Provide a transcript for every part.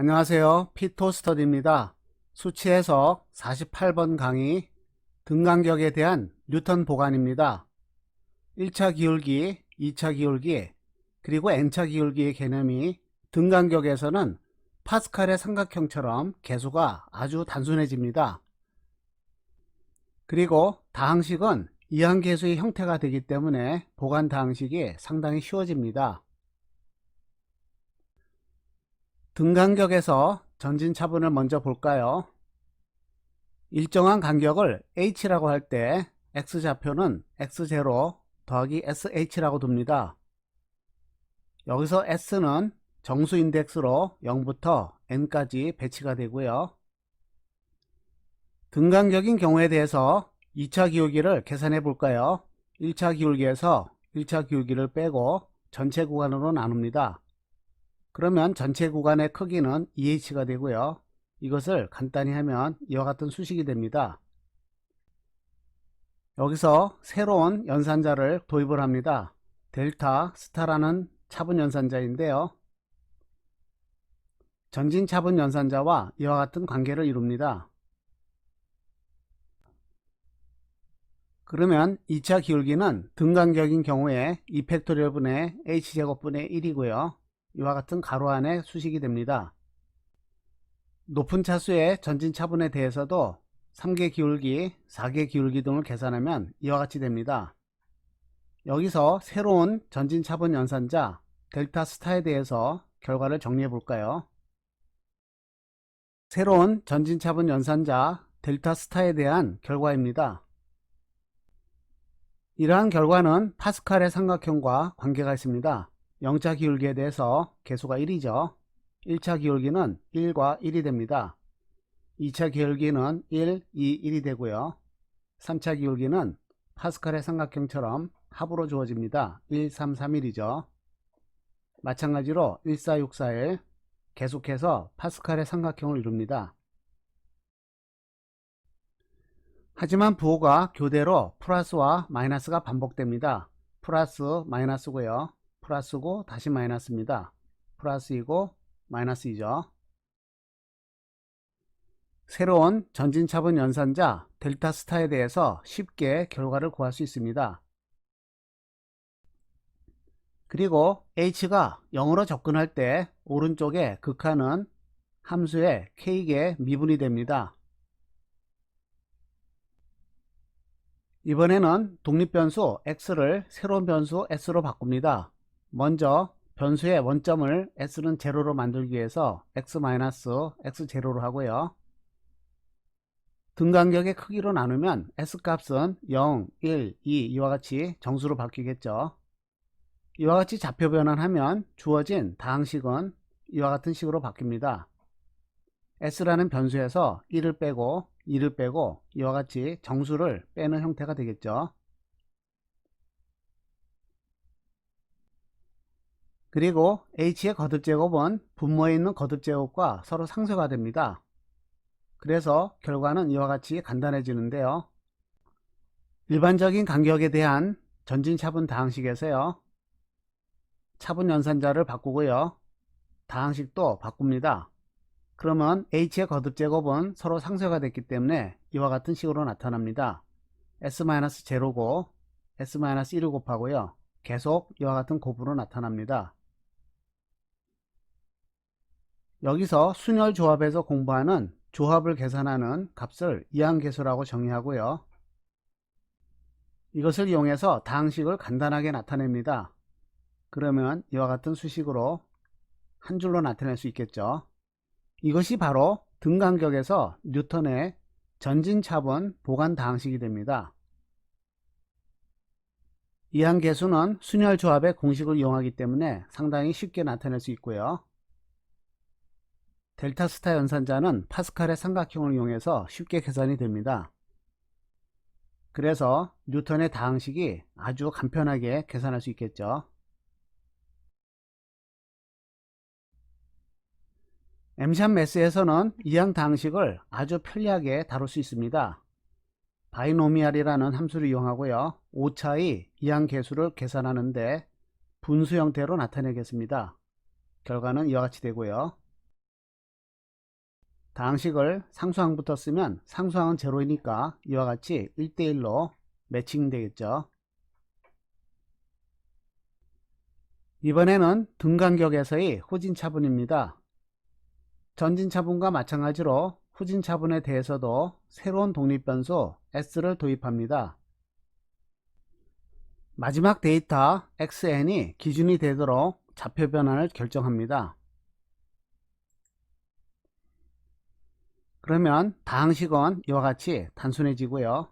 안녕하세요. 피토스터디입니다. 수치 해석 48번 강의 등간격에 대한 뉴턴 보관입니다. 1차 기울기, 2차 기울기, 그리고 n차 기울기의 개념이 등간격에서는 파스칼의 삼각형처럼 개수가 아주 단순해집니다. 그리고 다항식은 이항계수의 형태가 되기 때문에 보관 다항식이 상당히 쉬워집니다. 등 간격에서 전진 차분을 먼저 볼까요? 일정한 간격을 h라고 할 때 x좌표는 x0 더하기 sh라고 둡니다. 여기서 s는 정수 인덱스로 0부터 n까지 배치가 되고요. 등 간격인 경우에 대해서 2차 기울기를 계산해 볼까요? 1차 기울기에서 1차 기울기를 빼고 전체 구간으로 나눕니다. 그러면 전체 구간의 크기는 2h가 되고요. 이것을 간단히 하면 이와 같은 수식이 됩니다. 여기서 새로운 연산자를 도입을 합니다. 델타 스타라는 차분 연산자인데요. 전진 차분 연산자와 이와 같은 관계를 이룹니다. 그러면 2차 기울기는 등간격인 경우에 2팩토리얼분의 h제곱분의 1이고요. 이와 같은 가로 안에 수식이 됩니다. 높은 차수의 전진 차분에 대해서도 3개 기울기, 4개 기울기 등을 계산하면 이와 같이 됩니다. 여기서 새로운 전진 차분 연산자 델타 스타에 대해서 결과를 정리해 볼까요? 새로운 전진 차분 연산자 델타 스타에 대한 결과입니다. 이러한 결과는 파스칼의 삼각형과 관계가 있습니다. 0차 기울기에 대해서 개수가 1이죠. 1차 기울기는 1과 1이 됩니다. 2차 기울기는 1, 2, 1이 되고요. 3차 기울기는 파스칼의 삼각형처럼 합으로 주어집니다. 1, 3, 3, 1이죠. 마찬가지로 1, 4, 6, 4, 1 계속해서 파스칼의 삼각형을 이룹니다. 하지만 부호가 교대로 플러스와 마이너스가 반복됩니다. 플러스 마이너스고요. 플러스고 다시 마이너스입니다. 플러스이고 마이너스이죠. 새로운 전진차분 연산자 델타 스타에 대해서 쉽게 결과를 구할 수 있습니다. 그리고 h가 0으로 접근할 때 오른쪽에 극한은 함수의 k의 미분이 됩니다. 이번에는 독립변수 x를 새로운 변수 s로 바꿉니다. 먼저 변수의 원점을 s는 제로로 만들기 위해서 x-x0로 하고요. 등간격의 크기로 나누면 s값은 0, 1, 2 이와 같이 정수로 바뀌겠죠. 이와 같이 좌표 변환하면 주어진 다항식은 이와 같은 식으로 바뀝니다. s라는 변수에서 1을 빼고 2를 빼고 이와 같이 정수를 빼는 형태가 되겠죠. 그리고 h의 거듭제곱은 분모에 있는 거듭제곱과 서로 상쇄가 됩니다. 그래서 결과는 이와 같이 간단해지는데요. 일반적인 간격에 대한 전진차분 다항식에서요. 차분 연산자를 바꾸고요. 다항식도 바꿉니다. 그러면 h의 거듭제곱은 서로 상쇄가 됐기 때문에 이와 같은 식으로 나타납니다. s-0고 s-1을 곱하고요. 계속 이와 같은 곱으로 나타납니다. 여기서 순열 조합에서 공부하는 조합을 계산하는 값을 이항계수라고 정의하고요. 이것을 이용해서 다항식을 간단하게 나타냅니다. 그러면 이와 같은 수식으로 한 줄로 나타낼 수 있겠죠. 이것이 바로 등간격에서 뉴턴의 전진차분 보관 다항식이 됩니다. 이항계수는 순열 조합의 공식을 이용하기 때문에 상당히 쉽게 나타낼 수 있고요. 델타 스타 연산자는 파스칼의 삼각형을 이용해서 쉽게 계산이 됩니다. 그래서 뉴턴의 다항식이 아주 간편하게 계산할 수 있겠죠. 엠샵 매스에서는 이항 다항식을 아주 편리하게 다룰 수 있습니다. 바이노미알이라는 함수를 이용하고요. 오차의 이항 계수를 계산하는데 분수 형태로 나타내겠습니다. 결과는 이와 같이 되고요. 다항식을 상수항부터 쓰면 상수항은 제로이니까 이와 같이 1대1로 매칭 되겠죠. 이번에는 등간격에서의 후진차분입니다. 전진차분과 마찬가지로 후진차분에 대해서도 새로운 독립변수 s를 도입합니다. 마지막 데이터 xn이 기준이 되도록 좌표 변환을 결정합니다. 그러면 다항식은 이와 같이 단순해지고요.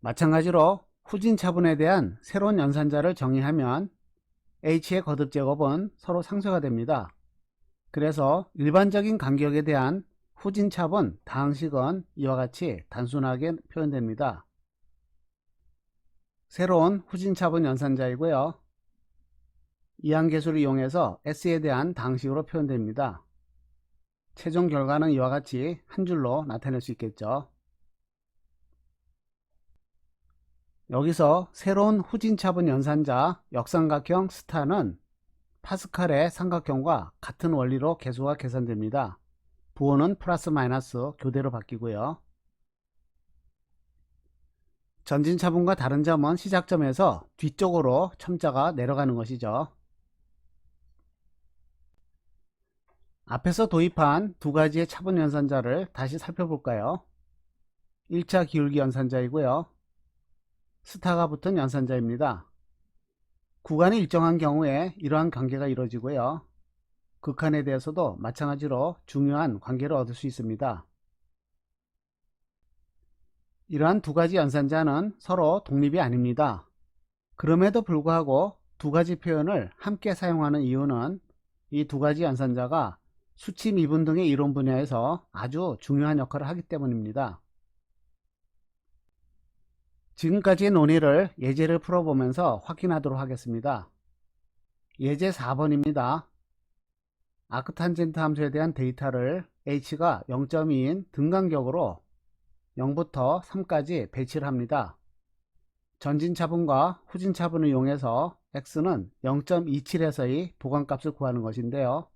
마찬가지로 후진 차분에 대한 새로운 연산자를 정의하면 h의 거듭 제곱은 서로 상쇄가 됩니다. 그래서 일반적인 간격에 대한 후진 차분 다항식은 이와 같이 단순하게 표현됩니다. 새로운 후진 차분 연산자이고요. 이항계수를 이용해서 s에 대한 다항식으로 표현됩니다. 최종 결과는 이와 같이 한 줄로 나타낼 수 있겠죠. 여기서 새로운 후진차분 연산자 역삼각형 스타는 파스칼의 삼각형과 같은 원리로 계수가 계산됩니다. 부호는 플러스 마이너스 교대로 바뀌고요. 전진차분과 다른 점은 시작점에서 뒤쪽으로 첨자가 내려가는 것이죠. 앞에서 도입한 두 가지의 차분 연산자를 다시 살펴볼까요? 1차 기울기 연산자이고요. 스타가 붙은 연산자입니다. 구간이 일정한 경우에 이러한 관계가 이루어지고요. 극한에 대해서도 마찬가지로 중요한 관계를 얻을 수 있습니다. 이러한 두 가지 연산자는 서로 독립이 아닙니다. 그럼에도 불구하고 두 가지 표현을 함께 사용하는 이유는 이 두 가지 연산자가 수치 미분 등의 이론 분야에서 아주 중요한 역할을 하기 때문입니다. 지금까지의 논의를 예제를 풀어보면서 확인하도록 하겠습니다. 예제 4번입니다. 아크탄젠트 함수에 대한 데이터를 h가 0.2인 등간격으로 0부터 3까지 배치를 합니다. 전진차분과 후진차분을 이용해서 x는 0.27에서의 보관값을 구하는 것인데요.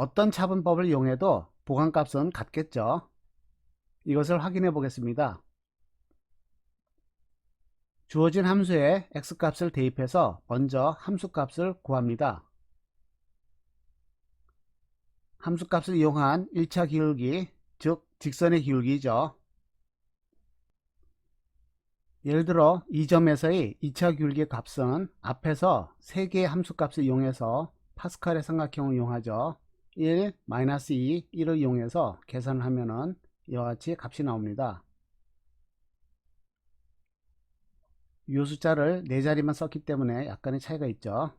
어떤 차분법을 이용해도 보관값은 같겠죠. 이것을 확인해 보겠습니다. 주어진 함수에 x값을 대입해서 먼저 함수값을 구합니다. 함수값을 이용한 1차 기울기, 즉 직선의 기울기죠. 예를 들어 이 점에서의 2차 기울기의 값은 앞에서 3개의 함수값을 이용해서 파스칼의 삼각형을 이용하죠. 1, 마이너스 2, 1을 이용해서 계산을 하면은 이와 같이 값이 나옵니다. 요 숫자를 4자리만 썼기 때문에 약간의 차이가 있죠.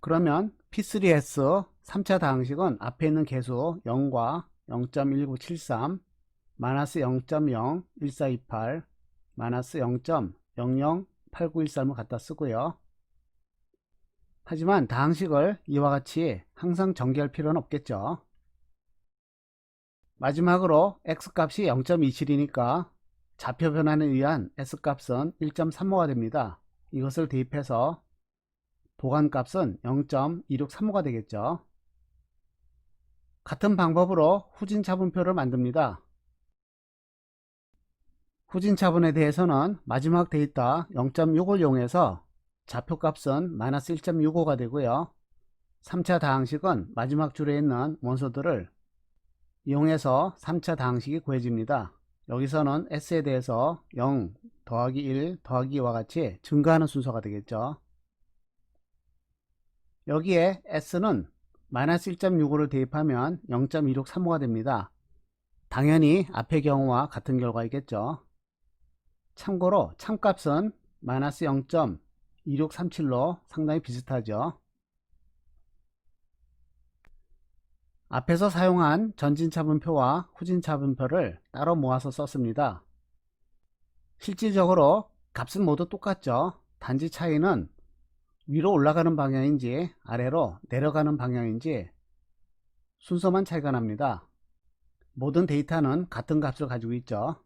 그러면 P3S 3차 다항식은 앞에 있는 개수 0과 0.1973 마이너스 0.01428 마이너스 0.008913을 갖다 쓰고요. 하지만 다항식을 이와 같이 항상 전개할 필요는 없겠죠. 마지막으로 x값이 0.27이니까 좌표 변환에 의한 s값은 1.35가 됩니다. 이것을 대입해서 보관값은 0.2635가 되겠죠. 같은 방법으로 후진 차분표를 만듭니다. 후진 차분에 대해서는 마지막 데이터 0.6을 이용해서 좌표값은 마이너스 1.65가 되고요. 3차 다항식은 마지막 줄에 있는 원소들을 이용해서 3차 다항식이 구해집니다. 여기서는 s에 대해서 0 더하기 1 더하기 와 같이 증가하는 순서가 되겠죠. 여기에 s는 마이너스 1.65를 대입하면 0.2635가 됩니다. 당연히 앞의 경우와 같은 결과이겠죠. 참고로 참값은 마이너스 0.2637로 상당히 비슷하죠. 앞에서 사용한 전진차분표와 후진차분표를 따로 모아서 썼습니다. 실질적으로 값은 모두 똑같죠. 단지 차이는 위로 올라가는 방향인지 아래로 내려가는 방향인지 순서만 차이가 납니다. 모든 데이터는 같은 값을 가지고 있죠.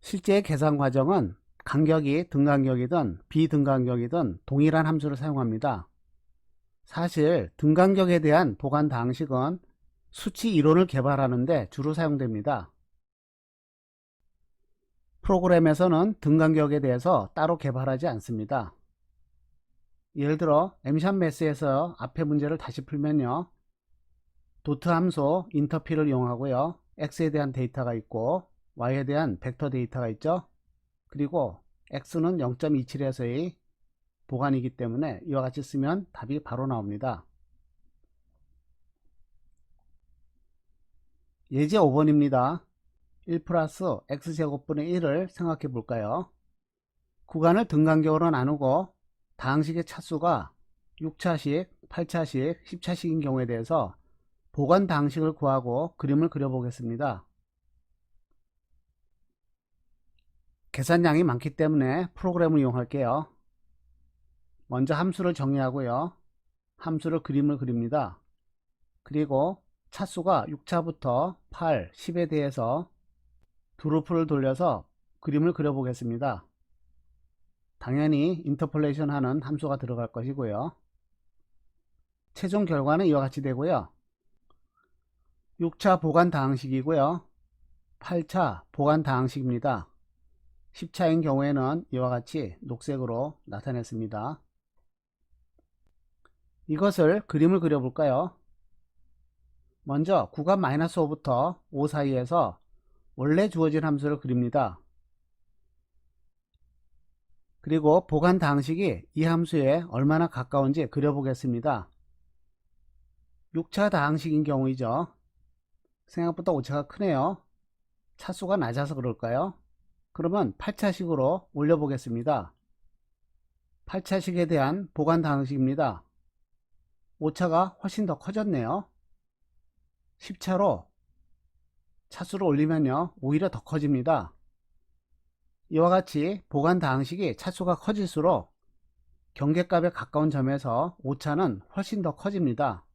실제 계산 과정은 간격이 등간격이든 비등간격이든 동일한 함수를 사용합니다. 사실 등간격에 대한 보관 방식은 수치 이론을 개발하는데 주로 사용됩니다. 프로그램에서는 등간격에 대해서 따로 개발하지 않습니다. 예를 들어 엠샵 매스에서 앞에 문제를 다시 풀면요. 도트 함수 인터피를 이용하고요. x에 대한 데이터가 있고 y에 대한 벡터 데이터가 있죠. 그리고 x는 0.27에서의 보관이기 때문에 이와 같이 쓰면 답이 바로 나옵니다. 예제 5번입니다. 1 플러스 x제곱분의 1을 생각해 볼까요? 구간을 등간격으로 나누고 다항식의 차수가 6차식, 8차식, 10차식인 경우에 대해서 보관 다항식을 구하고 그림을 그려보겠습니다. 계산량이 많기 때문에 프로그램을 이용할게요. 먼저 함수를 정의하고요. 함수를 그림을 그립니다. 그리고 차수가 6차부터 8, 10에 대해서 두루프를 돌려서 그림을 그려보겠습니다. 당연히 인터폴레이션 하는 함수가 들어갈 것이고요. 최종 결과는 이와 같이 되고요. 6차 보관 다항식이고요. 8차 보관 다항식입니다. 10차인 경우에는 이와 같이 녹색으로 나타냈습니다. 이것을 그림을 그려볼까요? 먼저 구간 마이너스 5부터 5 사이에서 원래 주어진 함수를 그립니다. 그리고 보관 다항식이 이 함수에 얼마나 가까운지 그려보겠습니다. 6차 다항식인 경우이죠. 생각보다 오차가 크네요. 차수가 낮아서 그럴까요? 그러면 8차식으로 올려보겠습니다. 8차식에 대한 보관 다항식입니다. 오차가 훨씬 더 커졌네요. 10차로 차수를 올리면요 오히려 더 커집니다. 이와 같이 보관 다항식이 차수가 커질수록 경계값에 가까운 점에서 오차는 훨씬 더 커집니다.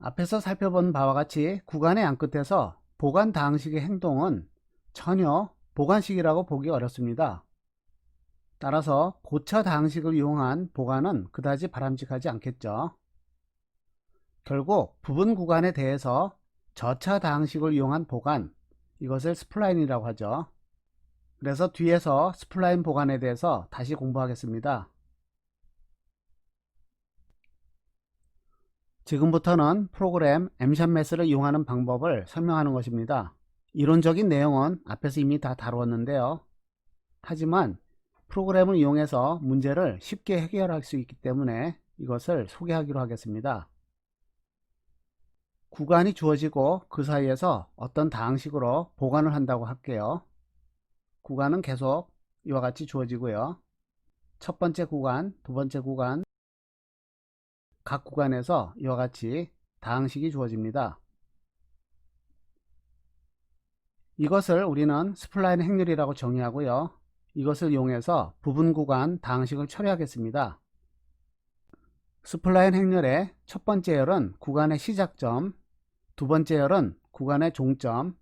앞에서 살펴본 바와 같이 구간의 양 끝에서 보관 다항식의 행동은 전혀 보관식이라고 보기 어렵습니다. 따라서 고차 다항식을 이용한 보관은 그다지 바람직하지 않겠죠. 결국 부분 구간에 대해서 저차 다항식을 이용한 보관 이것을 스플라인이라고 하죠. 그래서 뒤에서 스플라인 보관에 대해서 다시 공부하겠습니다. 지금부터는 프로그램 엠샵매스를 이용하는 방법을 설명하는 것입니다. 이론적인 내용은 앞에서 이미 다 다루었는데요. 하지만 프로그램을 이용해서 문제를 쉽게 해결할 수 있기 때문에 이것을 소개하기로 하겠습니다. 구간이 주어지고 그 사이에서 어떤 다항식으로 보관을 한다고 할게요. 구간은 계속 이와 같이 주어지고요. 첫 번째 구간, 두 번째 구간, 각 구간에서 이와 같이 다항식이 주어집니다. 이것을 우리는 스플라인 행렬이라고 정의하고요. 이것을 이용해서 부분 구간 다항식을 처리하겠습니다. 스플라인 행렬의 첫 번째 열은 구간의 시작점, 두 번째 열은 구간의 종점,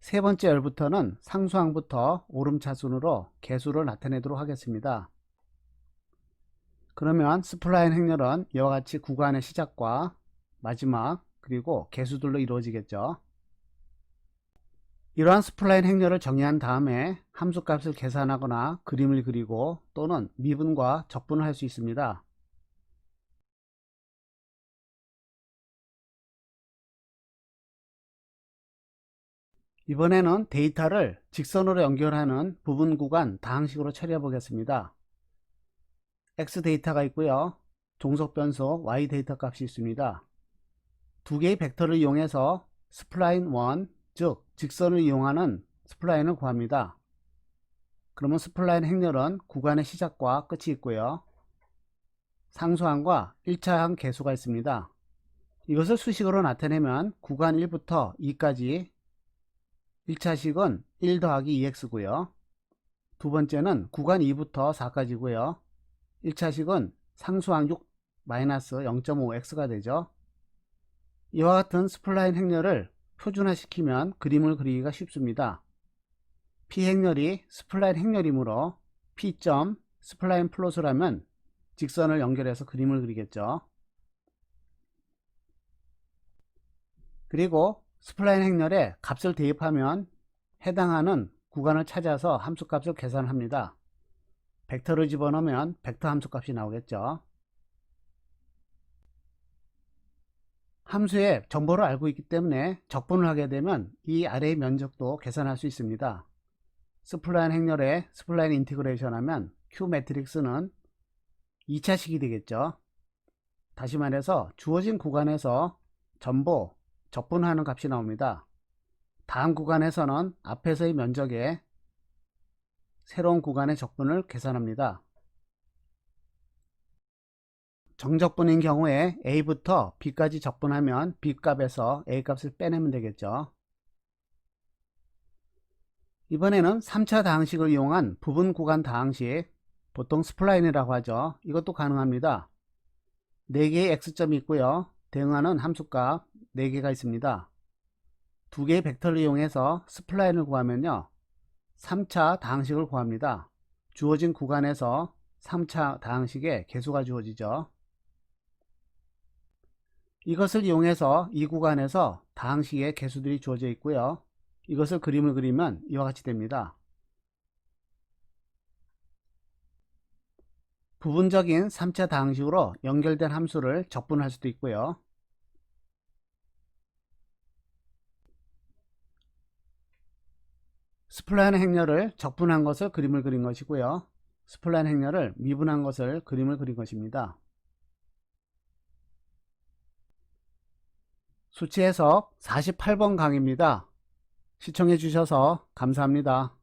세 번째 열부터는 상수항부터 오름차순으로 개수를 나타내도록 하겠습니다. 그러면 스플라인 행렬은 이와 같이 구간의 시작과 마지막 그리고 개수들로 이루어지겠죠. 이러한 스플라인 행렬을 정의한 다음에 함수값을 계산하거나 그림을 그리고 또는 미분과 적분을 할 수 있습니다. 이번에는 데이터를 직선으로 연결하는 부분 구간 다항식으로 처리해 보겠습니다. X 데이터가 있고요. 종속 변수 y 데이터 값이 있습니다. 두 개의 벡터를 이용해서 스플라인 1, 즉 직선을 이용하는 스플라인을 구합니다. 그러면 스플라인 행렬은 구간의 시작과 끝이 있고요. 상수항과 1차항 개수가 있습니다. 이것을 수식으로 나타내면 구간 1부터 2까지 1차식은 1 더하기 2x고요. 두 번째는 구간 2부터 4까지고요. 1차식은 상수항 6 마이너스 0.5x가 되죠. 이와 같은 스플라인 행렬을 표준화시키면 그림을 그리기가 쉽습니다. P 행렬이 스플라인 행렬이므로 P. 스플라인 플롯을 하면 직선을 연결해서 그림을 그리겠죠. 그리고 스플라인 행렬에 값을 대입하면 해당하는 구간을 찾아서 함수값을 계산합니다. 벡터를 집어넣으면 벡터 함수값이 나오겠죠. 함수의 정보를 알고 있기 때문에 적분을 하게 되면 이 아래의 면적도 계산할 수 있습니다. 스플라인 행렬에 스플라인 인티그레이션 하면 Q 매트릭스는 2차식이 되겠죠. 다시 말해서 주어진 구간에서 전부 적분하는 값이 나옵니다. 다음 구간에서는 앞에서의 면적에 새로운 구간의 적분을 계산합니다. 정적분인 경우에 A부터 B까지 적분하면 B 값에서 A 값을 빼내면 되겠죠. 이번에는 3차 다항식을 이용한 부분 구간 다항식, 보통 스플라인이라고 하죠. 이것도 가능합니다. 4개의 x점이 있고요. 대응하는 함수값 4개가 있습니다. 2개의 벡터를 이용해서 스플라인을 구하면요. 3차 다항식을 구합니다. 주어진 구간에서 3차 다항식의 개수가 주어지죠. 이것을 이용해서 이 구간에서 다항식의 개수들이 주어져 있고요. 이것을 그림을 그리면 이와 같이 됩니다. 부분적인 3차 다항식으로 연결된 함수를 적분할 수도 있고요. 스플라인 행렬을 적분한 것을 그림을 그린 것이고요. 스플라인 행렬을 미분한 것을 그림을 그린 것입니다. 수치 해석 48번 강의입니다. 시청해 주셔서 감사합니다.